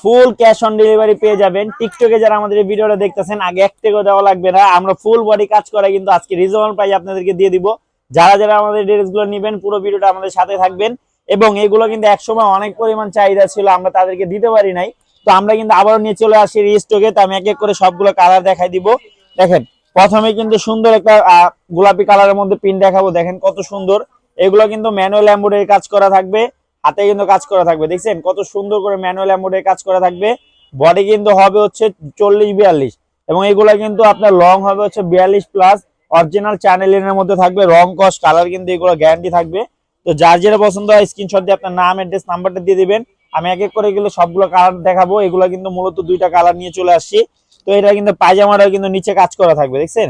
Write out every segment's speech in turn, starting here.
Full cash on delivery পেয়ে যাবেন। টিকটকে যারা আমাদের ভিডিওটা দেখতেছেন, আগে এক টাকাও দেওয়া লাগবে না। আমরা ফুল বডি কাজ করা কিন্তু আজকে রিজনেবল প্রাইস আপনাদেরকে দিয়ে দিব। যারা যারা আমাদের ড্রেসগুলো নেবেন, পুরো ভিডিওটা আমাদের সাথে থাকবেন। এবং এগুলো কিন্তু একসময় অনেক পরিমাণ চাহিদা ছিল, আমরা তাদেরকে দিতে পারি নাই। তো আমরা কিন্তু আবারও নিয়ে চলে আসি রিস্টকে তো আমি এক এক করে সবগুলো কালার দেখাই দিব। দেখেন, প্রথমে কিন্তু সুন্দর একটা গোলাপি কালারের মধ্যে পিন দেখাবো। দেখেন কত সুন্দর। এগুলো কিন্তু ম্যানুয়াল এমব্রয়ডারি কাজ করা থাকবে। হাতে কিন্তু কাজ করা থাকবে, দেখছেন? কত সুন্দর করে ম্যানুয়াল এমব্রয়ডারি কাজ করা থাকবে। বডি কিন্তু হবে হচ্ছে চল্লিশ বিয়াল্লিশ এবং এগুলো কিন্তু আপনার লং হবে হচ্ছে বিয়াল্লিশ প্লাস অরিজিনাল চ্যানেলের মধ্যে থাকবে, রং কস কালার কিন্তু এগুলো গ্যারান্টি থাকবে। তো যার যেটা পছন্দ হয় স্ক্রিনশট দিয়ে আপনার নাম অ্যাড্রেস নাম্বারটা দিয়ে দিবেন। আমি এক এক করে এগুলো সবগুলো কালার দেখাবো, এগুলো কিন্তু মূলত দুইটা কালার নিয়ে চলে আসছি। তো এটা কিন্তু পায়জামাটা কিন্তু নিচে কাজ করা থাকবে, দেখছেন?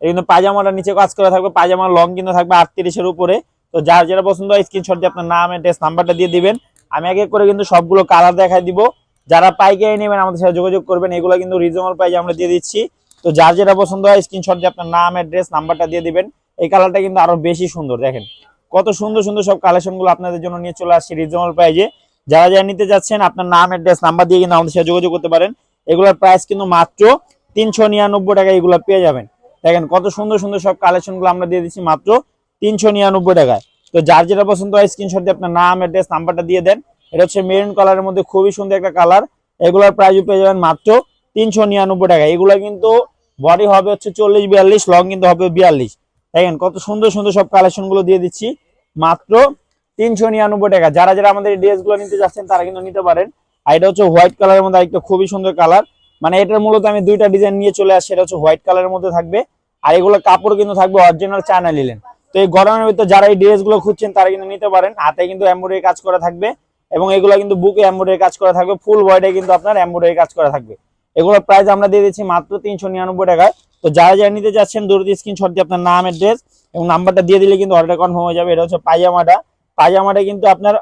এটা কিন্তু পায়জামাটা নিচে কাজ করা থাকবে, পায়জামার লং কিন্তু থাকবে আটত্রিশের উপরে। তো যার যেটা পছন্দ হয় স্ক্রিনশট দিয়ে আপনার নাম অ্যাড্রেস নাম্বারটা দিয়ে দিবেন। আমি এক করে কিন্তু সবগুলো কালার দেখাই দিব। যারা পাইকারি নেবেন, আমাদের সাথে যোগাযোগ করবেন। এগুলো কিন্তু রিজনেবল প্রাইস আমরা দিয়ে দিচ্ছি। তো যার যেটা পছন্দ হয় স্ক্রিনশট দিয়ে আপনার নাম অ্যাড্রেস নাম্বারটা দিয়ে দিবেন। এই কালারটা কিন্তু আরও বেশি সুন্দর, দেখেন। কত সুন্দর সুন্দর সব কালেকশনগুলো আপনাদের জন্য নিয়ে চলে আসছি রিজনেবল প্রাইজে যারা যারা নিতে যাচ্ছেন, আপনার নাম অ্যাড্রেস নাম্বার দিয়ে কিন্তু আমাদের সাথে যোগাযোগ করতে পারেন। এগুলোর প্রাইস কিন্তু মাত্র তিনশো নিরানব্বই টাকা এগুলো পেয়ে যাবেন। দেখেন কত সুন্দর সুন্দর সব কালেকশনগুলো আমরা দিয়ে দিচ্ছি মাত্র তিনশো নিরানব্বই টাকায়। তো যার যেটা পছন্দ হয় স্ক্রিনশট দিয়ে আপনার নাম অ্যাড্রেস নাম্বারটা দিয়ে দেন। এটা হচ্ছে মেরুন কালারের মধ্যে খুবই সুন্দর একটা কালার এগুলোর প্রাইস পেয়ে যাবেন মাত্র তিনশো নিরানব্বই টাকা এগুলো কিন্তু বডি হবে হচ্ছে চল্লিশ বিয়াল্লিশ লং কিন্তু হবে বিয়াল্লিশ। দেখেন কত সুন্দর সুন্দর সব কালেকশনগুলো দিয়ে দিচ্ছি। মাত্র তিনশো নিরানব্বই টাকা। যারা যারা আমাদের ড্রেসগুলো নিতে যাচ্ছেন, তারা কিন্তু নিতে পারেন। আর এটা হচ্ছে হোয়াইট কালারের মধ্যে একটা খুবই সুন্দর কালার মানে এটার মূলত আমি দুইটা ডিজাইন নিয়ে চলে আসছি। এটা হচ্ছে হোয়াইট কালারের মধ্যে থাকবে। আর এগুলো কাপড় কিন্তু থাকবে অরিজিনাল চায়না লিলেন তো এই গরমের ভিতরে যারা এই ড্রেসগুলো খুঁজছেন, তারা কিন্তু নিতে পারেন। হাতে কিন্তু এমব্রয়ডারি কাজ করা থাকবে এবং এগুলো কিন্তু বুকে এমব্রয়ডারি কাজ করা থাকবে। ফুল বডিতে কিন্তু আপনার এমব্রয়ডারি কাজ করা থাকবে। এগুলোর প্রাইস আমরা দিয়ে দিচ্ছি মাত্র তিনশো নিরানব্বই টাকায়। তো যারা যারা নিতে যাচ্ছেন দূর স্ক্রিনশট দিয়ে আপনার নাম অ্যাড্রেস এবং নাম্বারটা দিয়ে দিলে কিন্তু অর্ডার কনফার্ম হয়ে যাবে। এটা হচ্ছে পায়জামাটা। পায়জামাটা কিন্তু আপনার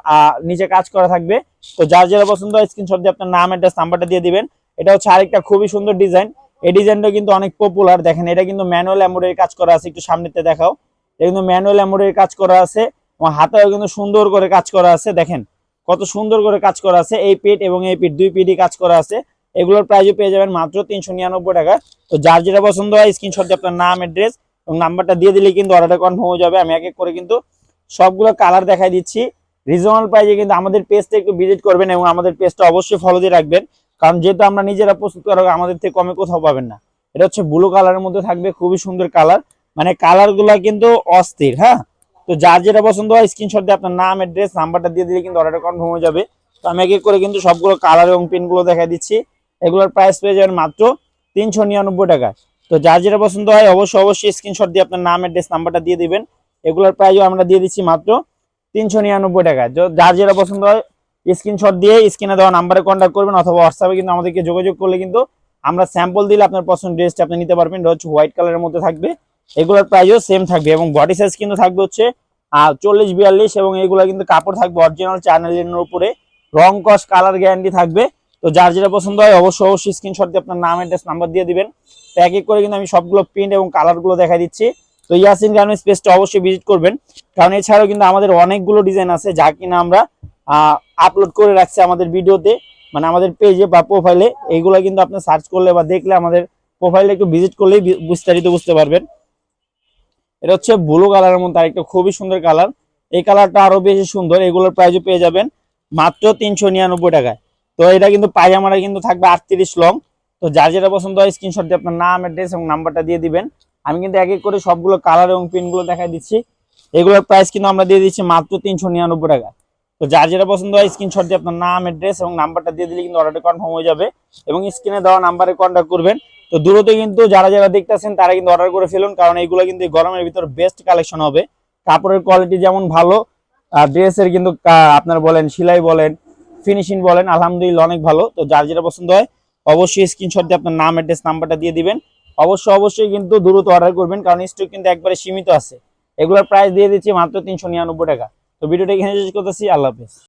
নিচে কাজ করা থাকবে। তো যার যারা পছন্দ হয় স্ক্রিনশট দিয়ে আপনার নাম অ্যাড্রেস নাম্বারটা দিয়ে দিবেন। এটা হচ্ছে আরেকটা খুবই সুন্দর ডিজাইন এই ডিজাইনটা কিন্তু অনেক পপুলার দেখেন, এটা কিন্তু ম্যানুয়াল এমব্রয়ডারি কাজ করা আছে। একটু সামনেতে দেখাও। কিন্তু ম্যানুয়াল এমব্রয়ডারি কাজ করা আছে এবং হাতেও কিন্তু সুন্দর করে কাজ করা আছে, দেখেন। কত সুন্দর করে কাজ করা আছে, এই পিঠ এবং এই পিঠ দুই পিঠই কাজ করা আছে। এগুলোর প্রাইসও পেয়ে যাবেন মাত্র তিনশো নিরানব্বই টাকা। তো যার যেটা পছন্দ হয় স্ক্রিনশট আপনার নাম অ্যাড্রেস এবং নাম্বারটা দিয়ে দিলে কিন্তু অর্ডারটা কনফার্ম হয়ে যাবে। আমি এক এক করে কিন্তু সবগুলো কালার দেখাই দিচ্ছি। রিজনেবল প্রাইসে কিন্তু আমাদের পেজটা একটু ভিজিট করবেন এবং আমাদের পেজটা অবশ্যই ফলো দিয়ে রাখবেন। কারণ যেহেতু আমরা নিজেরা প্রস্তুত করা আমাদের থেকে কমে কোথাও পাবেন না। এটা হচ্ছে ব্লু কালারের মধ্যে থাকবে, খুবই সুন্দর কালার মানে কালারগুলা কিন্তু অস্থির হ্যাঁ? তো যার যেটা পছন্দ হয় স্ক্রিনশট দিয়ে আপনার নাম অ্যাড্রেস নাম্বারটা দিয়ে দিলে কিন্তু অর্ডারটা কনফার্ম হয়ে যাবে। তো আমি এক এক করে কিন্তু সবগুলো কালার এবং পিনগুলো দেখাই দিচ্ছি। এগুলোর প্রাইস পেয়ে যাবেন মাত্র তিনশো নিরানব্বই টাকা। তো যার যেটা পছন্দ হয়, অবশ্যই অবশ্যই স্ক্রিনশট দিয়ে আপনার নাম অ্যাড্রেস নাম্বারটা দিয়ে দিবেন। এগুলোর প্রাইসও আমরা দিয়ে দিচ্ছি মাত্র তিনশো নিরানব্বই টাকা। যার যেটা পছন্দ হয় স্ক্রিনশট দিয়ে স্ক্রিনে দেওয়া নাম্বারে কন্ট্যাক্ট করবেন, অথবা হোয়াটসঅ্যাপে কিন্তু আমাদেরকে যোগাযোগ করলে কিন্তু আমরা স্যাম্পল দিলে আপনার পছন্দ ড্রেসটা আপনি নিতে পারবেন। হচ্ছে হোয়াইট কালারের মধ্যে থাকবে। এগুলোর প্রাইসও সেম থাকবে এবং বডি সাইজ কিন্তু থাকবে হচ্ছে চল্লিশ বিয়াল্লিশ এবং এগুলো কিন্তু কাপড় থাকবে অরিজিনাল চ্যানেলের উপরে। রং কস কালার গ্যারান্টি থাকবে। তো যার যেটা পছন্দ হয় অবশ্যই অবশ্যই স্ক্রিনশট দিয়ে আপনার নাম অ্যাড্রেস নাম্বার দিয়ে দিবেন। তো এক এক করে কিন্তু আমি সবগুলো প্রিন্ট এবং কালারগুলো দেখা দিচ্ছি। তো ইয়াসিন গার্মেন্টস পেজটা অবশ্যই ভিজিট করবেন। কারণ এছাড়াও কিন্তু আমাদের অনেকগুলো ডিজাইন আছে যা কিনা আমরা আপলোড করে রাখছি আমাদের ভিডিওতে মানে আমাদের পেজে বা প্রোফাইলে এইগুলো কিন্তু আপনি সার্চ করলে বা দেখলে আমাদের প্রোফাইলে একটু ভিজিট করলেই বিস্তারিত বুঝতে পারবেন। এটা হচ্ছে ব্লু কালারের মধ্যে আরেকটা খুবই সুন্দর কালার এই কালারটা আরও বেশি সুন্দর, এগুলোর প্রাইসও পেয়ে যাবেন মাত্র তিনশো নিরানব্বই টাকায়। তো এটা কিন্তু পায়জামাটা কিন্তু থাকবে আটত্রিশ লং তো যার যেটা পছন্দ হয় স্ক্রিনশট দিয়ে আপনার নাম অ্যাড্রেস এবং নাম্বারটা দিয়ে দিবেন। আমি কিন্তু এক এক করে সবগুলো কালার এবং পিনগুলো দেখাই দিচ্ছি। এগুলোর প্রাইস কিন্তু আমরা দিয়ে দিচ্ছি মাত্র তিনশো নিরানব্বই টাকা তো যার যেটা পছন্দ হয় স্ক্রিনশট দিয়ে আপনার নাম অ্যাড্রেস এবং নাম্বারটা দিয়ে দিলে কিন্তু অর্ডারটা কনফার্ম হয়ে যাবে এবং স্ক্রিনে দেওয়া নাম্বারে কন্ট্যাক্ট করবেন। তো দূরতে কিন্তু যারা যারা দেখতেছেন, তারা কিন্তু অর্ডার করে ফেলুন, কারণ এইগুলো কিন্তু গরমের ভিতর বেস্ট কালেকশন হবে। কাপড়ের কোয়ালিটি যেমন ভালো, আর ড্রেসের কিন্তু আপনার বলেন, সেলাই বলেন ফিনিশিং বলেন, আলহামদুলিল্লাহ অনেক ভালো। তো যার যেটা পছন্দ হয়, অবশ্যই স্ক্রিনশট দিয়ে আপনার নাম অ্যাড্রেস নাম্বারটা দিয়ে দিবেন। অবশ্যই অবশ্যই কিন্তু দ্রুত অর্ডার করবেন, কারণ স্টক কিন্তু একবারে সীমিত আছে। এগুলোর প্রাইস দিয়ে দিচ্ছি মাত্র তিনশো নিরানব্বই টাকা। তো ভিডিওটা এখানে শেষ করতেছি, আল্লাহ হাফেজ।